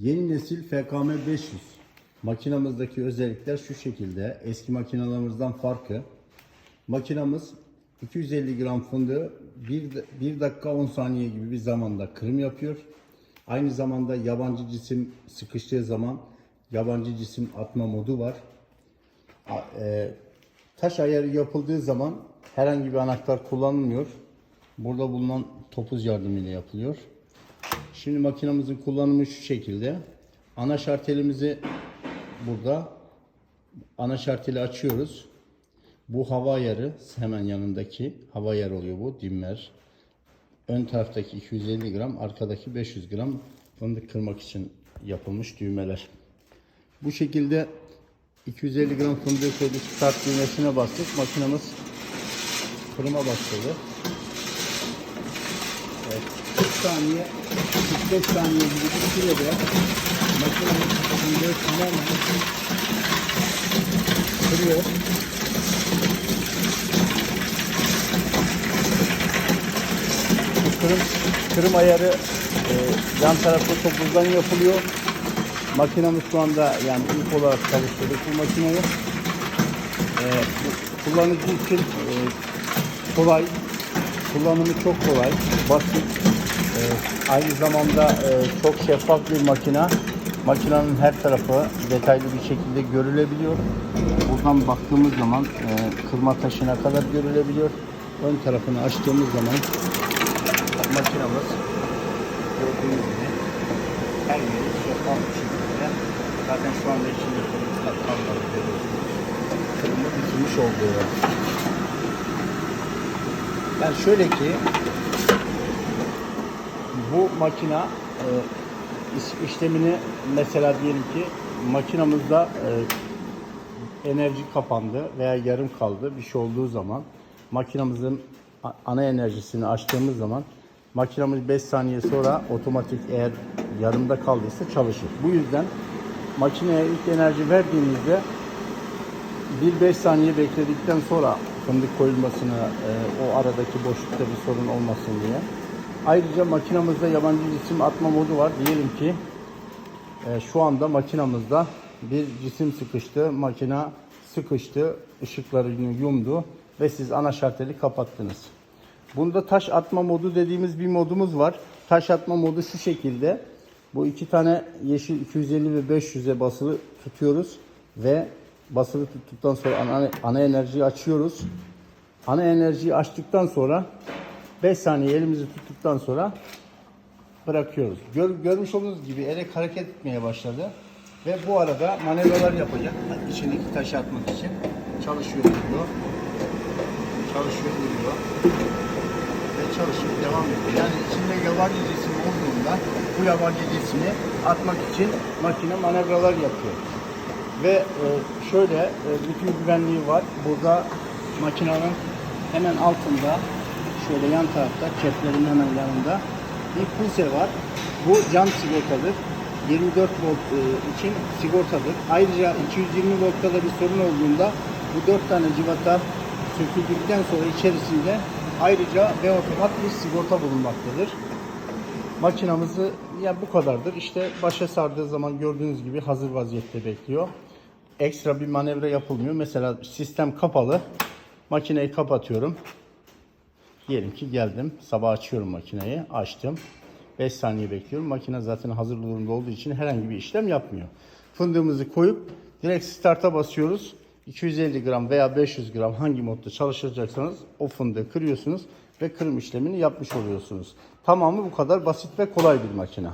Yeni nesil FKM 500 makinamızdaki özellikler şu şekilde. Eski makinalarımızdan farkı. Makinamız 250 gram fındığı 1, dakika 10 saniye gibi bir zamanda kırım yapıyor. Aynı zamanda yabancı cisim sıkıştığı zaman yabancı cisim atma modu var. E, taş ayarı yapıldığı zaman herhangi bir anahtar kullanılmıyor. Burada bulunan topuz yardımıyla yapılıyor. Şimdi makinamızın kullanımı şu şekilde. Ana şartelimizi burada ana şarteli açıyoruz. Bu hava ayarı hemen yanındaki hava ayarı oluyor bu dimmer. Ön taraftaki 250 gram, arkadaki 500 gram fındık kırmak için yapılmış düğmeler. Bu şekilde 250 gram fındığı koyduk, start düğmesine bastık. Makinamız kırıma başladı. Evet, 40 saniye, 45 saniye gibi bir sürede makinamız fındığı tamamen kırıyor. Kırım, kırım ayarı e, yan tarafta topuzdan yapılıyor. Makinamız şu anda yani ilk olarak çalıştırdık bu makineyi. E, kullanıcı için e, kolay, kullanımı çok kolay, basit. E, aynı zamanda e, çok şeffaf bir makina. Makinenin her tarafı detaylı bir şekilde görülebiliyor. Buradan baktığımız zaman e, kırma taşına kadar görülebiliyor. Ön tarafını açtığımız zaman makinamız gördüğünüz gibi her yeri şeffaf bir şekilde zaten şu anda içinde kırmızı kalmadı görüyorsunuz. Kırmızı bitirmiş olduğu. Yani şöyle ki bu makina e, iş- işlemini mesela diyelim ki makinamızda e, enerji kapandı veya yarım kaldı bir şey olduğu zaman makinamızın ana enerjisini açtığımız zaman makinamız 5 saniye sonra otomatik eğer yarımda kaldıysa çalışır. Bu yüzden makineye ilk enerji verdiğimizde bir 5 saniye bekledikten sonra fındık koyulmasını e, o aradaki boşlukta bir sorun olmasın diye. Ayrıca makinamızda yabancı cisim atma modu var. Diyelim ki e, şu anda makinamızda bir cisim sıkıştı. Makina sıkıştı, ışıklarını yumdu ve siz ana şarteli kapattınız. Bunda taş atma modu dediğimiz bir modumuz var. Taş atma modu şu şekilde. Bu iki tane yeşil 250 ve 500'e basılı tutuyoruz ve basılı tuttuktan sonra ana, ana enerjiyi açıyoruz. Ana enerjiyi açtıktan sonra 5 saniye elimizi tuttuktan sonra bırakıyoruz. Gör, görmüş olduğunuz gibi elek hareket etmeye başladı. Ve bu arada manevralar yapacak. İçindeki taşı atmak için. Çalışıyor duruyor. Çalışıyor duruyor. Ve çalışıp devam ediyor. Yani içinde yabancı cisim olduğunda bu yabancı cismi atmak için makine manevralar yapıyor. Ve e, şöyle e, bütün güvenliği var. Burada makinenin hemen altında şöyle yan tarafta keplerin hemen yanında bir pulse var. Bu cam sigortadır. 24 volt e, için sigortadır. Ayrıca 220 voltta da bir sorun olduğunda bu 4 tane civata söküldükten sonra içerisinde ayrıca ve otomat bir sigorta bulunmaktadır. Makinamızı ya bu kadardır. İşte başa sardığı zaman gördüğünüz gibi hazır vaziyette bekliyor. Ekstra bir manevra yapılmıyor. Mesela sistem kapalı. Makineyi kapatıyorum. Diyelim ki geldim. Sabah açıyorum makineyi. Açtım. 5 saniye bekliyorum. Makine zaten hazır durumda olduğu için herhangi bir işlem yapmıyor. Fındığımızı koyup direkt start'a basıyoruz. 250 gram veya 500 gram hangi modda çalışacaksanız o fındığı kırıyorsunuz ve kırım işlemini yapmış oluyorsunuz. Tamamı bu kadar basit ve kolay bir makine.